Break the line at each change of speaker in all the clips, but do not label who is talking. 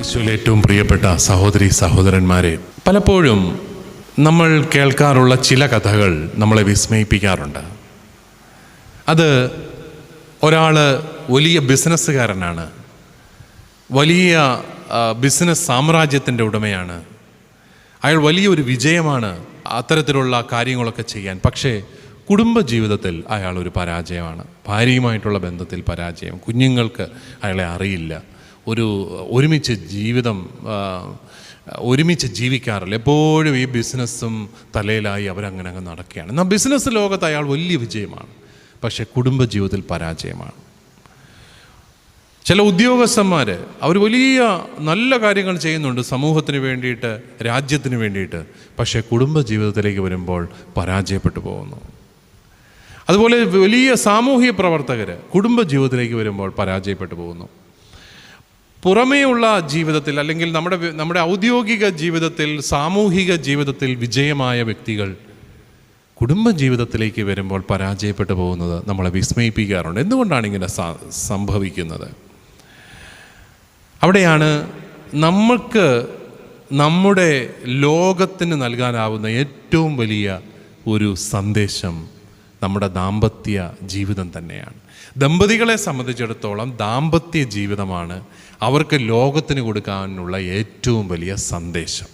ഈശോയിൽ ഏറ്റവും പ്രിയപ്പെട്ട സഹോദരി സഹോദരന്മാരെ പലപ്പോഴും നമ്മൾ കേൾക്കാറുള്ള ചില കഥകൾ നമ്മളെ വിസ്മയിപ്പിക്കാറുണ്ട്. അത് ഒരാൾ വലിയ ബിസിനസ്സുകാരനാണ്. വലിയ ബിസിനസ് സാമ്രാജ്യത്തിന്റെ ഉടമയാണ്. അയാൾ വലിയൊരു വിജയമാണ് അത്തരത്തിലുള്ള കാര്യങ്ങളൊക്കെ ചെയ്യാൻ. പക്ഷേ കുടുംബജീവിതത്തിൽ അയാൾ ഒരു പരാജയമാണ്. ഭാര്യയുമായിട്ടുള്ള ബന്ധത്തിൽ പരാജയം. കുഞ്ഞുങ്ങൾക്ക് അയാളെ അറിയില്ല. ഒരു ഒരുമിച്ച് ജീവിതം ഒരുമിച്ച് ജീവിക്കാറില്ല. എപ്പോഴും ഈ ബിസിനസ്സും തലയിലായി അവരങ്ങനെ അങ്ങ് നടക്കുകയാണ്. എന്നാൽ ബിസിനസ് ലോകത്ത് അയാൾ വലിയ വിജയമാണ്. പക്ഷേ കുടുംബജീവിതത്തിൽ പരാജയമാണ്. ചില ഉദ്യോഗസ്ഥന്മാർ അവർ വലിയ നല്ല കാര്യങ്ങൾ ചെയ്യുന്നുണ്ട് സമൂഹത്തിന് വേണ്ടിയിട്ട് രാജ്യത്തിന് വേണ്ടിയിട്ട്. പക്ഷേ കുടുംബ ജീവിതത്തിലേക്ക് വരുമ്പോൾ പരാജയപ്പെട്ടു പോകുന്നു. അതുപോലെ വലിയ സാമൂഹിക പ്രവർത്തകർ കുടുംബ ജീവിതത്തിലേക്ക് വരുമ്പോൾ പരാജയപ്പെട്ടു പോകുന്നു. പുറമേയുള്ള ജീവിതത്തിൽ അല്ലെങ്കിൽ നമ്മുടെ നമ്മുടെ ഔദ്യോഗിക ജീവിതത്തിൽ സാമൂഹിക ജീവിതത്തിൽ വിജയമായ വ്യക്തികൾ കുടുംബ ജീവിതത്തിലേക്ക് വരുമ്പോൾ പരാജയപ്പെട്ടു പോകുന്നത് നമ്മളെ വിസ്മയിപ്പിക്കാറുണ്ട്. എന്തുകൊണ്ടാണ് ഇങ്ങനെ സംഭവിക്കുന്നത്? അവിടെയാണ് നമ്മൾക്ക് നമ്മുടെ ലോകത്തിന് നൽകാനാവുന്ന ഏറ്റവും വലിയ ഒരു സന്ദേശം നമ്മുടെ ദാമ്പത്യ ജീവിതം തന്നെയാണ്. ദമ്പതികളെ സംബന്ധിച്ചിടത്തോളം ദാമ്പത്യ ജീവിതമാണ് അവർക്ക് ലോകത്തിന് കൊടുക്കാനുള്ള ഏറ്റവും വലിയ സന്ദേശം.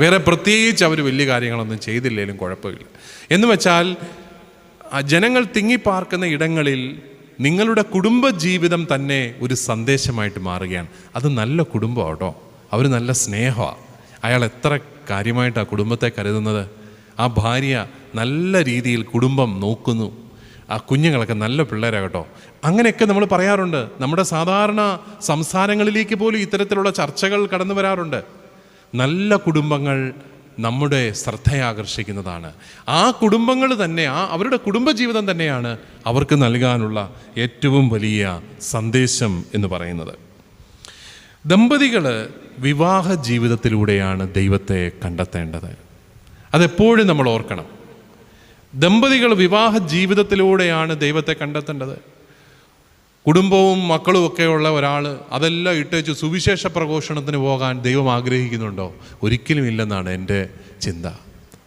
വേറെ പ്രത്യേകിച്ച് അവർ വലിയ കാര്യങ്ങളൊന്നും ചെയ്തില്ലെങ്കിലും കുഴപ്പമില്ല. എന്ന് വെച്ചാൽ ജനങ്ങൾ തിങ്ങിപ്പാർക്കുന്ന ഇടങ്ങളിൽ നിങ്ങളുടെ കുടുംബ ജീവിതം തന്നെ ഒരു സന്ദേശമായിട്ട് മാറുകയാണ്. അത് നല്ല കുടുംബം കേട്ടോ അവർ നല്ല സ്നേഹമാണ് അയാൾ എത്ര കാര്യമായിട്ടാണ് കുടുംബത്തെ കരുതുന്നത്? ആ ഭാര്യ നല്ല രീതിയിൽ കുടുംബം നോക്കുന്നു. ആ കുഞ്ഞുങ്ങളൊക്കെ നല്ല പിള്ളേരാകട്ടോ അങ്ങനെയൊക്കെ നമ്മൾ പറയാറുണ്ട്. നമ്മുടെ സാധാരണ സംസാരങ്ങളിലേക്ക് പോലും ഇത്തരത്തിലുള്ള ചർച്ചകൾ കടന്നു വരാറുണ്ട്. നല്ല കുടുംബങ്ങൾ നമ്മുടെ ശ്രദ്ധയാകർഷിക്കുന്നതാണ്. ആ കുടുംബങ്ങൾ തന്നെ ആ അവരുടെ കുടുംബജീവിതം തന്നെയാണ് അവർക്ക് നൽകാനുള്ള ഏറ്റവും വലിയ സന്ദേശം എന്ന് പറയുന്നത്. ദമ്പതികൾ വിവാഹ ജീവിതത്തിലൂടെയാണ് ദൈവത്തെ കണ്ടെത്തേണ്ടത്. അതെപ്പോഴും നമ്മൾ ഓർക്കണം. ദമ്പതികൾ വിവാഹ ജീവിതത്തിലൂടെയാണ് ദൈവത്തെ കണ്ടെത്തേണ്ടത്. കുടുംബവും മക്കളും ഒക്കെയുള്ള ഒരാൾ അതെല്ലാം ഇട്ടേച്ച് സുവിശേഷ പ്രഘോഷണത്തിന് പോകാൻ ദൈവം ആഗ്രഹിക്കുന്നുണ്ടോ? ഒരിക്കലും ഇല്ലെന്നാണ് എന്റെ ചിന്ത.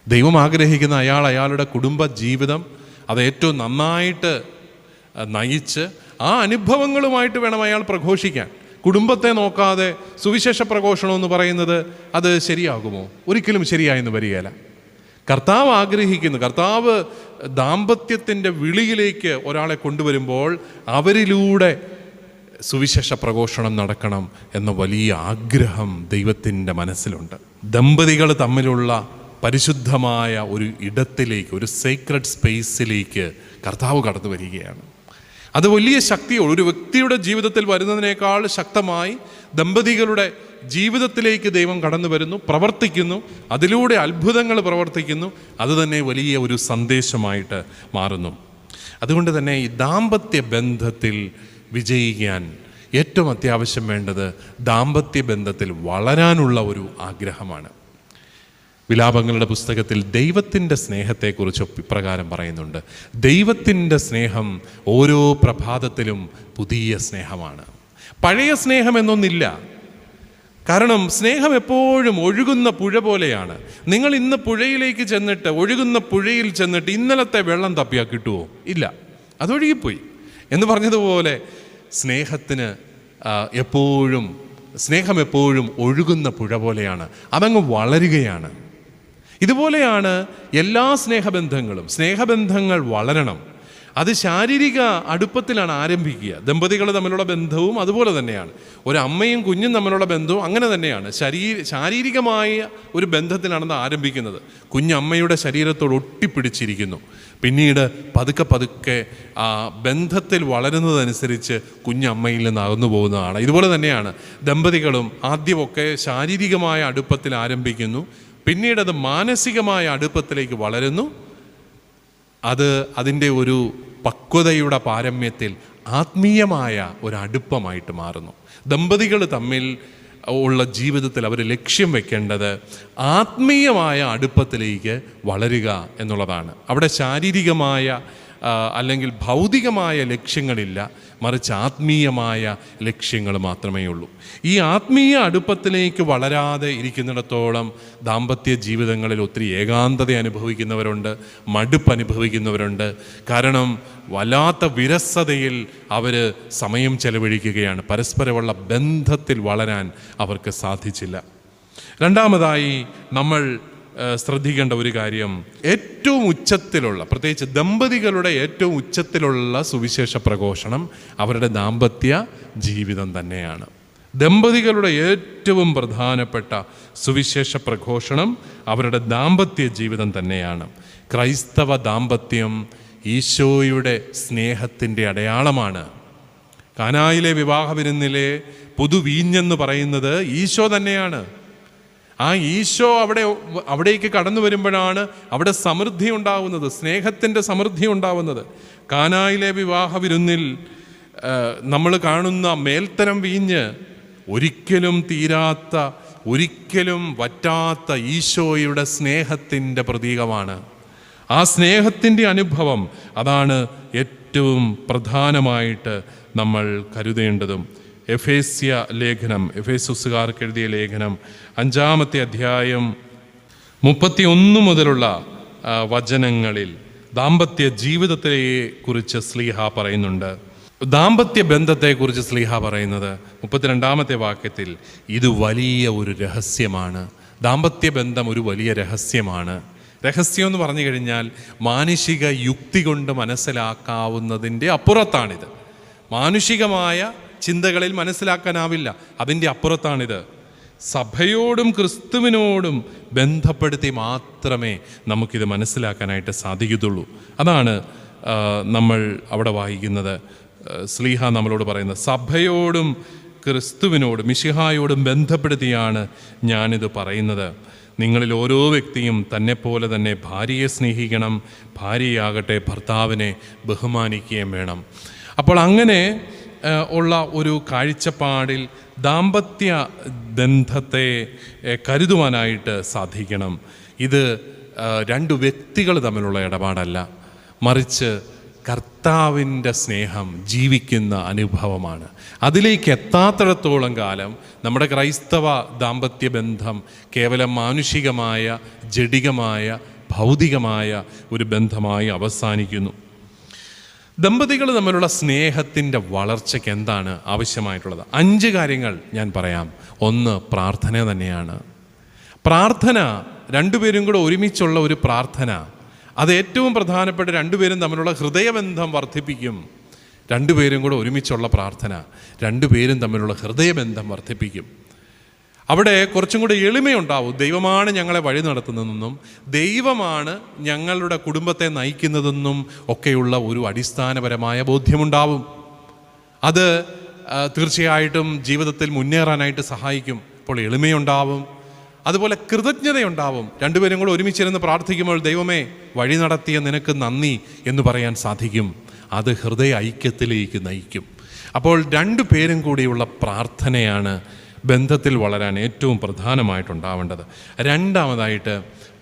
ദൈവം ആഗ്രഹിക്കുന്ന അയാൾ അയാളുടെ കുടുംബ ജീവിതം അത് ഏറ്റവും നന്നായിട്ട് നയിച്ച് ആ അനുഭവങ്ങളുമായിട്ട് വേണം അയാൾ പ്രഘോഷിക്കാൻ. കുടുംബത്തെ നോക്കാതെ സുവിശേഷ പ്രഘോഷണം എന്ന് പറയുന്നത് അത് ശരിയാകുമോ? ഒരിക്കലും ശരിയായെന്ന് വരികയില്ല കർത്താവ് ആഗ്രഹിക്കുന്നു. കർത്താവ് ദാമ്പത്യത്തിന്റെ വിളിയിലേക്ക് ഒരാളെ കൊണ്ടുവരുമ്പോൾ അവരിലൂടെ സുവിശേഷ പ്രഘോഷണം നടക്കണം എന്ന വലിയ ആഗ്രഹം ദൈവത്തിന്റെ മനസ്സിലുണ്ട്. ദമ്പതികൾ തമ്മിലുള്ള പരിശുദ്ധമായ ഒരു ഇടത്തിലേക്ക് ഒരു സീക്രട്ട് സ്പേസിലേക്ക് കർത്താവ് കടന്നു വരികയാണ്. അത് വലിയ ശക്തിയോട് ഒരു വ്യക്തിയുടെ ജീവിതത്തിൽ വരുന്നതിനേക്കാൾ ശക്തമായി ദമ്പതികളുടെ ജീവിതത്തിലേക്ക് ദൈവം കടന്നു വരുന്നു പ്രവർത്തിക്കുന്നു അതിലൂടെ അത്ഭുതങ്ങൾ പ്രവർത്തിക്കുന്നു അത് തന്നെ വലിയ ഒരു സന്ദേശമായിട്ട് മാറുന്നു. അതുകൊണ്ട് തന്നെ ഈ ദാമ്പത്യ ബന്ധത്തിൽ വിജയിക്കാൻ ഏറ്റവും അത്യാവശ്യം വേണ്ടത് ദാമ്പത്യ ബന്ധത്തിൽ വളരാനുള്ള ഒരു ആഗ്രഹമാണ്. വിലാപങ്ങളുടെ പുസ്തകത്തിൽ ദൈവത്തിന്റെ സ്നേഹത്തെക്കുറിച്ച് ഇപ്രകാരം പറയുന്നുണ്ട്. ദൈവത്തിന്റെ സ്നേഹം ഓരോ പ്രഭാതത്തിലും പുതിയ സ്നേഹമാണ്. പഴയ സ്നേഹം എന്നൊന്നില്ല കാരണം സ്നേഹം എപ്പോഴും ഒഴുകുന്ന പുഴ പോലെയാണ്. നിങ്ങൾ ഇന്ന് പുഴയിലേക്ക് ചെന്നിട്ട് ഒഴുകുന്ന പുഴയിൽ ചെന്നിട്ട് ഇന്നലത്തെ വെള്ളം തപ്പിയാൽ കിട്ടുമോ ഇല്ല. അതൊഴുകിപ്പോയി. എന്ന് പറഞ്ഞതുപോലെ സ്നേഹത്തിന് എപ്പോഴും സ്നേഹം എപ്പോഴും ഒഴുകുന്ന പുഴ പോലെയാണ്. അതങ്ങ് വളരുകയാണ്. ഇതുപോലെയാണ് എല്ലാ സ്നേഹബന്ധങ്ങളും. സ്നേഹബന്ധങ്ങൾ വളരണം. അത് ശാരീരിക അടുപ്പത്തിലാണ് ആരംഭിക്കുക. ദമ്പതികൾ തമ്മിലുള്ള ബന്ധവും അതുപോലെ തന്നെയാണ്. ഒരു അമ്മയും കുഞ്ഞും തമ്മിലുള്ള ബന്ധവും അങ്ങനെ തന്നെയാണ്. ശരീര ശാരീരികമായ ഒരു ബന്ധത്തിലാണെന്ന് ആരംഭിക്കുന്നത്. കുഞ്ഞമ്മയുടെ ശരീരത്തോട് ഒട്ടിപ്പിടിച്ചിരിക്കുന്നു. പിന്നീട് പതുക്കെ പതുക്കെ ആ ബന്ധത്തിൽ വളരുന്നതനുസരിച്ച് കുഞ്ഞമ്മയിൽ നിന്ന് അകന്നു പോകുന്നതാണ്. ഇതുപോലെ തന്നെയാണ് ദമ്പതികളും ആദ്യമൊക്കെ ശാരീരികമായ അടുപ്പത്തിൽ ആരംഭിക്കുന്നു. പിന്നീട് അത് മാനസികമായ അടുപ്പത്തിലേക്ക് വളരുന്നു. അത് അതിന്റെ ഒരു പക്വതയുടെ പാരമ്യത്തിൽ ആത്മീയമായ ഒരു അടുപ്പമായിട്ട് മാറുന്നു. ദമ്പതികൾ തമ്മിൽ ഉള്ള ജീവിതത്തിൽ അവർ ലക്ഷ്യം വെക്കേണ്ടത് ആത്മീയമായ അടുപ്പത്തിലേക്ക് വളരുക എന്നുള്ളതാണ്. അവിടെ ശാരീരികമായ അല്ലെങ്കിൽ ഭൗതികമായ ലക്ഷ്യങ്ങളില്ല. മറിച്ച് ആത്മീയമായ ലക്ഷ്യങ്ങൾ മാത്രമേ ഉള്ളൂ. ഈ ആത്മീയ അടുപ്പത്തിലേക്ക് വളരാതെ ഇരിക്കുന്നിടത്തോളം ദാമ്പത്യ ജീവിതങ്ങളിൽ ഒത്തിരി ഏകാന്തത അനുഭവിക്കുന്നവരുണ്ട് മടുപ്പ് അനുഭവിക്കുന്നവരുണ്ട്. കാരണം വല്ലാത്ത വിരസതയിൽ അവർ സമയം ചെലവഴിക്കുകയാണ്. പരസ്പരമുള്ള ബന്ധത്തിൽ വളരാൻ അവർക്ക് സാധിച്ചില്ല. രണ്ടാമതായി നമ്മൾ ശ്രദ്ധിക്കേണ്ട ഒരു കാര്യം. ഏറ്റവും ഉച്ചത്തിലുള്ള പ്രത്യേകിച്ച് ദമ്പതികളുടെ ഏറ്റവും ഉച്ചത്തിലുള്ള സുവിശേഷ പ്രഘോഷണം അവരുടെ ദാമ്പത്യ ജീവിതം തന്നെയാണ്. ദമ്പതികളുടെ ഏറ്റവും പ്രധാനപ്പെട്ട സുവിശേഷ പ്രഘോഷണം അവരുടെ ദാമ്പത്യ ജീവിതം തന്നെയാണ്. ക്രൈസ്തവ ദാമ്പത്യം ഈശോയുടെ സ്നേഹത്തിന്റെ അടയാളമാണ്. കാനായിലെ വിവാഹ വിരുന്നിലെ പുതുവീഞ്ഞെന്ന് പറയുന്നത് ഈശോ തന്നെയാണ്. ആ ഈശോ അവിടെ അവിടേക്ക് കടന്നു വരുമ്പോഴാണ് അവിടെ സമൃദ്ധി ഉണ്ടാവുന്നത് സ്നേഹത്തിന്റെ സമൃദ്ധി ഉണ്ടാവുന്നത്. കാനായിലെ വിവാഹ വിരുന്നിൽ നമ്മൾ കാണുന്ന മേൽത്തരം വീഞ്ഞ് ഒരിക്കലും തീരാത്ത ഒരിക്കലും വറ്റാത്ത ഈശോയുടെ സ്നേഹത്തിന്റെ പ്രതീകമാണ്. ആ സ്നേഹത്തിന്റെ അനുഭവം അതാണ് ഏറ്റവും പ്രധാനമായിട്ട് നമ്മൾ കരുതേണ്ടതും. എഫേസ്യ ലേഖനം എഫേസുസുകാർക്ക് എഴുതിയ ലേഖനം അഞ്ചാമത്തെ അധ്യായം മുപ്പത്തി ഒന്ന് മുതലുള്ള വചനങ്ങളിൽ ദാമ്പത്യ ജീവിതത്തെ കുറിച്ച് സ്ലീഹ പറയുന്നുണ്ട്. ദാമ്പത്യ ബന്ധത്തെക്കുറിച്ച് സ്ലീഹ പറയുന്നത് മുപ്പത്തിരണ്ടാമത്തെ വാക്യത്തിൽ ഇത് വലിയ ഒരു രഹസ്യമാണ്. ദാമ്പത്യ ബന്ധം ഒരു വലിയ രഹസ്യമാണ്. രഹസ്യം എന്ന് പറഞ്ഞു കഴിഞ്ഞാൽ മാനുഷിക യുക്തി കൊണ്ട് മനസ്സിലാക്കാവുന്നതിന്റെ അപ്പുറത്താണിത്. മാനുഷികമായ ചിന്തകളിൽ മനസ്സിലാക്കാനാവില്ല. അതിന്റെ അപ്പുറത്താണിത്. സഭയോടും ക്രിസ്തുവിനോടും ബന്ധപ്പെടുത്തി മാത്രമേ നമുക്കിത് മനസ്സിലാക്കാനായിട്ട് സാധിക്കത്തുള്ളൂ. അതാണ് നമ്മൾ അവിടെ വായിക്കുന്നത്. സ്ലീഹ നമ്മളോട് പറയുന്നത്. സഭയോടും ക്രിസ്തുവിനോടും മിഷിഹായോടും ബന്ധപ്പെടുത്തിയാണ് ഞാനിത് പറയുന്നത്. നിങ്ങളിൽ ഓരോ വ്യക്തിയും തന്നെപ്പോലെ തന്നെ ഭാര്യയെ സ്നേഹിക്കണം ഭാര്യയാകട്ടെ ഭർത്താവിനെ ബഹുമാനിക്കുകയും വേണം. അപ്പോൾ അങ്ങനെ ഉള്ള ഒരു കാഴ്ചപ്പാടിൽ ദാമ്പത്യ ബന്ധത്തെ കരുതുവാനായിട്ട് സാധിക്കണം. ഇത് രണ്ട് വ്യക്തികൾ തമ്മിലുള്ള ഇടപാടല്ല. മറിച്ച് കർത്താവിന്റെ സ്നേഹം ജീവിക്കുന്ന അനുഭവമാണ്. അതിലേക്ക് എത്താത്തിടത്തോളം കാലം നമ്മുടെ ക്രൈസ്തവ ദാമ്പത്യ ബന്ധം കേവലം മാനുഷികമായ ജഡികമായ ഭൗതികമായ ഒരു ബന്ധമായി അവസാനിക്കുന്നു. ദമ്പതികൾ തമ്മിലുള്ള സ്നേഹത്തിന്റെ വളർച്ചയ്ക്ക് എന്താണ് ആവശ്യമായിട്ടുള്ളത്? അഞ്ച് കാര്യങ്ങൾ ഞാൻ പറയാം. ഒന്ന് പ്രാർത്ഥന തന്നെയാണ്. പ്രാർത്ഥന രണ്ടുപേരും കൂടെ ഒരുമിച്ചുള്ള ഒരു പ്രാർത്ഥന. അത് ഏറ്റവും പ്രധാനപ്പെട്ട രണ്ടുപേരും തമ്മിലുള്ള ഹൃദയബന്ധം വർദ്ധിപ്പിക്കും. രണ്ടുപേരും കൂടെ ഒരുമിച്ചുള്ള പ്രാർത്ഥന. രണ്ടുപേരും തമ്മിലുള്ള ഹൃദയബന്ധം വർദ്ധിപ്പിക്കും. അവിടെ കുറച്ചും കൂടെ എളിമയുണ്ടാവും. ദൈവമാണ് ഞങ്ങളെ വഴി നടത്തുന്നതെന്നും ദൈവമാണ് ഞങ്ങളുടെ കുടുംബത്തെ നയിക്കുന്നതെന്നും ഒക്കെയുള്ള ഒരു അടിസ്ഥാനപരമായ ബോധ്യമുണ്ടാവും. അത് തീർച്ചയായിട്ടും ജീവിതത്തിൽ മുന്നേറാനായിട്ട് സഹായിക്കും. അപ്പോൾ എളിമയുണ്ടാവും. അതുപോലെ കൃതജ്ഞതയുണ്ടാവും. രണ്ടുപേരും കൂടെ ഒരുമിച്ചിരുന്ന് പ്രാർത്ഥിക്കുമ്പോൾ ദൈവമേ വഴി നടത്തിയ നിനക്ക് നന്ദി എന്ന് പറയാൻ സാധിക്കും. അത് ഹൃദയ ഐക്യത്തിലേക്ക് നയിക്കും. അപ്പോൾ രണ്ടു പേരും കൂടിയുള്ള പ്രാർത്ഥനയാണ് ബന്ധത്തിൽ വളരാൻ ഏറ്റവും പ്രധാനമായിട്ടുണ്ടാവേണ്ടത് രണ്ടാമതായിട്ട്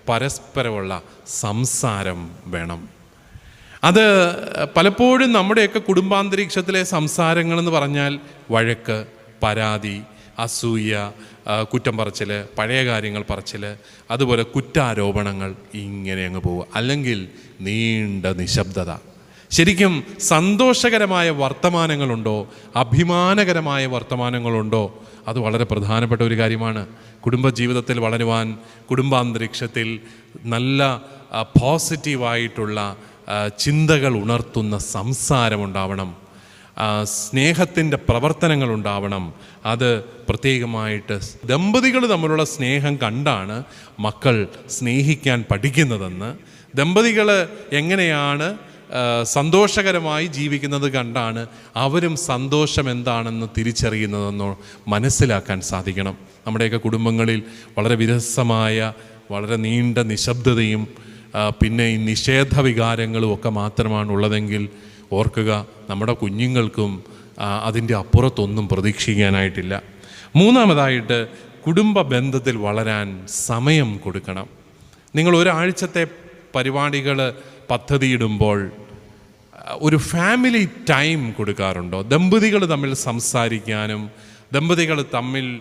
പരസ്പരമുള്ള സംസാരം വേണം. അത് പലപ്പോഴും നമ്മുടെയൊക്കെ കുടുംബാന്തരീക്ഷത്തിലെ സംസാരങ്ങളെന്ന് പറഞ്ഞാൽ വഴക്ക് പരാതി അസൂയ കുറ്റം പറച്ചിൽ പഴയ കാര്യങ്ങൾ പറച്ചിൽ അതുപോലെ കുറ്റാരോപണങ്ങൾ ഇങ്ങനെ അങ്ങ് പോവുക. അല്ലെങ്കിൽ നീണ്ട നിശബ്ദത. ശരിക്കും സന്തോഷകരമായ വർത്തമാനങ്ങളുണ്ടോ? അഭിമാനകരമായ വർത്തമാനങ്ങളുണ്ടോ? അത് വളരെ പ്രധാനപ്പെട്ട ഒരു കാര്യമാണ്. കുടുംബജീവിതത്തിൽ വളരുവാൻ കുടുംബാന്തരീക്ഷത്തിൽ നല്ല പോസിറ്റീവായിട്ടുള്ള ചിന്തകൾ ഉണർത്തുന്ന സംസാരമുണ്ടാവണം. സ്നേഹത്തിന്റെ പ്രവർത്തനങ്ങൾ ഉണ്ടാവണം അത് പ്രത്യേകമായിട്ട് ദമ്പതികൾ തമ്മിലുള്ള സ്നേഹം കണ്ടാണ് മക്കൾ സ്നേഹിക്കാൻ പഠിക്കുന്നതെന്ന്. ദമ്പതികൾ എങ്ങനെയാണ് സന്തോഷകരമായി ജീവിക്കുന്നത് കണ്ടാണ് അവരും സന്തോഷം എന്താണെന്ന് തിരിച്ചറിയുന്നതെന്നോ മനസ്സിലാക്കാൻ സാധിക്കണം. നമ്മുടെയൊക്കെ കുടുംബങ്ങളിൽ വളരെ വിരസമായ വളരെ നീണ്ട നിശബ്ദതയും പിന്നെ ഈ നിഷേധ വികാരങ്ങളും ഒക്കെ മാത്രമാണ് ഉള്ളതെങ്കിൽ ഓർക്കുക നമ്മുടെ കുഞ്ഞുങ്ങൾക്കും അതിന്റെ അപ്പുറത്തൊന്നും പ്രതീക്ഷിക്കാനായിട്ടില്ല. മൂന്നാമതായിട്ട് കുടുംബ ബന്ധത്തിൽ വളരാൻ സമയം കൊടുക്കണം. നിങ്ങൾ ഒരാഴ്ചത്തെ പരിപാടികൾ പദ്ധതിയിടുമ്പോൾ ഒരു ഫാമിലി ടൈം കൊടുക്കാറുണ്ടോ? ദമ്പതികൾ തമ്മിൽ സംസാരിക്കാനും ദമ്പതികൾ തമ്മിൽ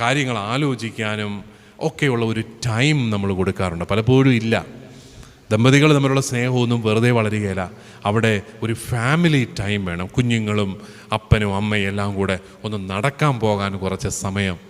കാര്യങ്ങൾ ആലോചിക്കാനും ഒക്കെയുള്ള ഒരു ടൈം നമ്മൾ കൊടുക്കാറുണ്ട്? പലപ്പോഴും ഇല്ല. ദമ്പതികൾ തമ്മിലുള്ള സ്നേഹമൊന്നും വെറുതെ വളരുകയില്ല. അവിടെ ഒരു ഫാമിലി ടൈം വേണം. കുഞ്ഞുങ്ങളും അപ്പനും അമ്മയും എല്ലാം കൂടെ ഒന്ന് നടക്കാൻ പോകാൻ കുറച്ച് സമയം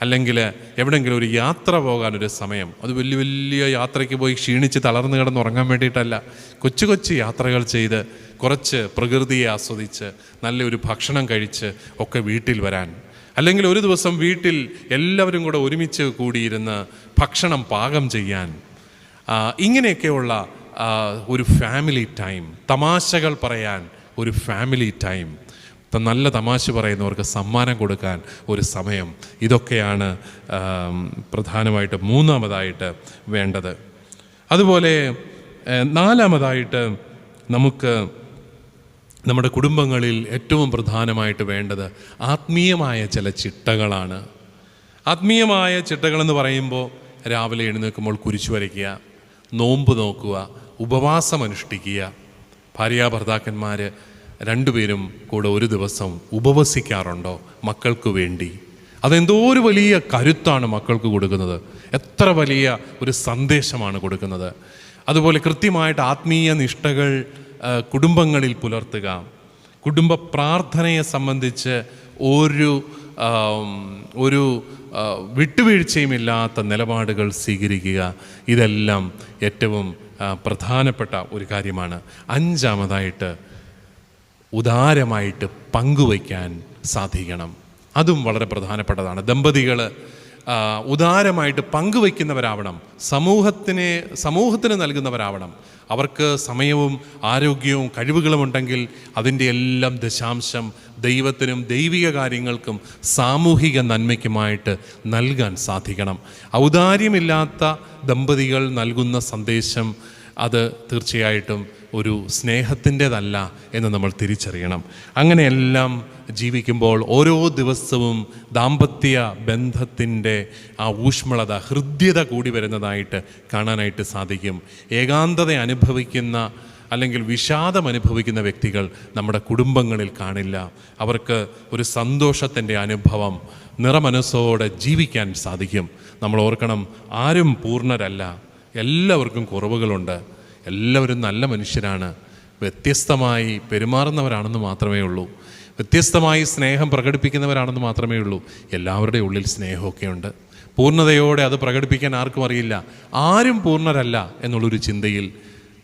അല്ലെങ്കിൽ എവിടെയെങ്കിലും ഒരു യാത്ര പോകാനൊരു സമയം. അത് വലിയ വലിയ യാത്രയ്ക്ക് പോയി ക്ഷീണിച്ച് തളർന്നു കിടന്ന് ഉറങ്ങാൻ വേണ്ടിയിട്ടല്ല. കൊച്ചു കൊച്ചു യാത്രകൾ ചെയ്ത് കുറച്ച് പ്രകൃതിയെ ആസ്വദിച്ച് നല്ലൊരു ഭക്ഷണം കഴിച്ച് ഒക്കെ വീട്ടിൽ വരാൻ. അല്ലെങ്കിൽ ഒരു ദിവസം വീട്ടിൽ എല്ലാവരും കൂടെ ഒരുമിച്ച് കൂടിയിരുന്ന് ഭക്ഷണം പാകം ചെയ്യാൻ. ഇങ്ങനെയൊക്കെയുള്ള ഒരു ഫാമിലി ടൈം തമാശകൾ പറയാൻ ഒരു ഫാമിലി ടൈം നല്ല തമാശ പറയുന്നവർക്ക് സമ്മാനം കൊടുക്കാൻ ഒരു സമയം. ഇതൊക്കെയാണ് പ്രധാനമായിട്ട് മൂന്നാമതായിട്ട് വേണ്ടത്. അതുപോലെ നാലാമതായിട്ട് നമുക്ക് നമ്മുടെ കുടുംബങ്ങളിൽ ഏറ്റവും പ്രധാനമായിട്ട് വേണ്ടത് ആത്മീയമായ ചില ചിട്ടകളാണ്. ആത്മീയമായ ചിട്ടകളെന്ന് പറയുമ്പോൾ രാവിലെ എഴുന്നേൽക്കുമ്പോൾ കുരിശു വരയ്ക്കുക നോമ്പ് നോക്കുക ഉപവാസം അനുഷ്ഠിക്കുക. ഭാര്യ ഭർത്താക്കന്മാർ രണ്ടുപേരും കൂടെ ഒരു ദിവസം ഉപവസിക്കാറുണ്ടോ മക്കൾക്ക് വേണ്ടി? അതെന്തോ ഒരു വലിയ കരുത്താണ് മക്കൾക്ക് കൊടുക്കുന്നത്. എത്ര വലിയ ഒരു സന്ദേശമാണ് കൊടുക്കുന്നത്. അതുപോലെ കൃത്യമായിട്ട് ആത്മീയ നിഷ്ഠകൾ കുടുംബങ്ങളിൽ പുലർത്തുക. കുടുംബ പ്രാർത്ഥനയെ സംബന്ധിച്ച് ഒരു ഒരു വിട്ടുവീഴ്ചയുമില്ലാത്ത നിലപാടുകൾ സ്വീകരിക്കുക. ഇതെല്ലാം ഏറ്റവും പ്രധാനപ്പെട്ട ഒരു കാര്യമാണ്. അഞ്ചാമതായിട്ട് ഉദാരമായിട്ട് പങ്കുവയ്ക്കാൻ സാധിക്കണം. അതും വളരെ പ്രധാനപ്പെട്ടതാണ്. ദമ്പതികൾ ഉദാരമായിട്ട് പങ്കുവയ്ക്കുന്നവരാവണം. സമൂഹത്തിനെ സമൂഹത്തിന് നൽകുന്നവരാവണം. അവർക്ക് സമയവും ആരോഗ്യവും കഴിവുകളും ഉണ്ടെങ്കിൽ അതിന്റെ എല്ലാം ദശാംശം ദൈവത്തിനും ദൈവിക കാര്യങ്ങൾക്കും സാമൂഹിക നന്മയ്ക്കുമായിട്ട് നൽകാൻ സാധിക്കണം. ഔദാര്യമില്ലാത്ത ദമ്പതികൾ നൽകുന്ന സന്ദേശം അത് തീർച്ചയായിട്ടും ഒരു സ്നേഹത്തിന്റെതല്ല എന്ന് നമ്മൾ തിരിച്ചറിയണം. അങ്ങനെയെല്ലാം ജീവിക്കുമ്പോൾ ഓരോ ദിവസവും ദാമ്പത്യ ബന്ധത്തിന്റെ ആ ഊഷ്മളത ഹൃദ്യത കൂടി വരുന്നതായിട്ട് കാണാനായിട്ട് സാധിക്കും. ഏകാന്തത അനുഭവിക്കുന്ന അല്ലെങ്കിൽ വിഷാദം അനുഭവിക്കുന്ന വ്യക്തികൾ നമ്മുടെ കുടുംബങ്ങളിൽ കാണില്ല. അവർക്ക് ഒരു സന്തോഷത്തിന്റെ അനുഭവം നിറമനസ്സോടെ ജീവിക്കാൻ സാധിക്കും. നമ്മൾ ഓർക്കണം ആരും പൂർണരല്ല. എല്ലാവർക്കും കുറവുകളുണ്ട്. എല്ലാവരും നല്ല മനുഷ്യരാണ്. വ്യത്യസ്തമായി പെരുമാറുന്നവരാണെന്ന് മാത്രമേ ഉള്ളൂ. വ്യത്യസ്തമായി സ്നേഹം പ്രകടിപ്പിക്കുന്നവരാണെന്ന് മാത്രമേ ഉള്ളൂ. എല്ലാവരുടെ ഉള്ളിൽ സ്നേഹമൊക്കെ ഉണ്ട് പൂർണതയോടെ അത് പ്രകടിപ്പിക്കാൻ ആർക്കും അറിയില്ല. ആരും പൂർണരല്ല എന്നുള്ളൊരു ചിന്തയിൽ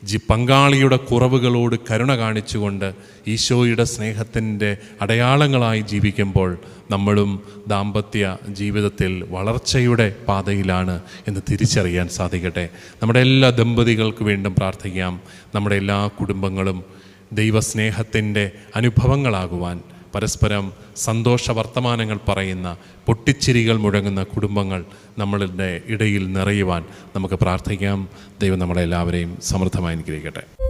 ജി പങ്കാളിയുടെ കുറവുകളോട് കരുണ കാണിച്ചുകൊണ്ട് ഈശോയുടെ സ്നേഹത്തിന്റെ അടയാളങ്ങളായി ജീവിക്കുമ്പോൾ നമ്മളും ദാമ്പത്യ ജീവിതത്തിൽ വളർച്ചയുടെ പാതയിലാണ് എന്ന് തിരിച്ചറിയാൻ സാധിക്കട്ടെ. നമ്മുടെ എല്ലാ ദമ്പതികൾക്ക് വീണ്ടും പ്രാർത്ഥിക്കാം. നമ്മുടെ എല്ലാ കുടുംബങ്ങളും ദൈവസ്നേഹത്തിന്റെ അനുഭവങ്ങളാകുവാൻ പരസ്പരം സന്തോഷ വർത്തമാനങ്ങൾ പറയുന്ന പൊട്ടിച്ചിരികൾ മുഴങ്ങുന്ന കുടുംബങ്ങൾ നമ്മളുടെ ഇടയിൽ നിറയുവാൻ നമുക്ക് പ്രാർത്ഥിക്കാം. ദൈവം നമ്മളെല്ലാവരെയും സമൃദ്ധമായി അനുഗ്രഹിക്കട്ടെ.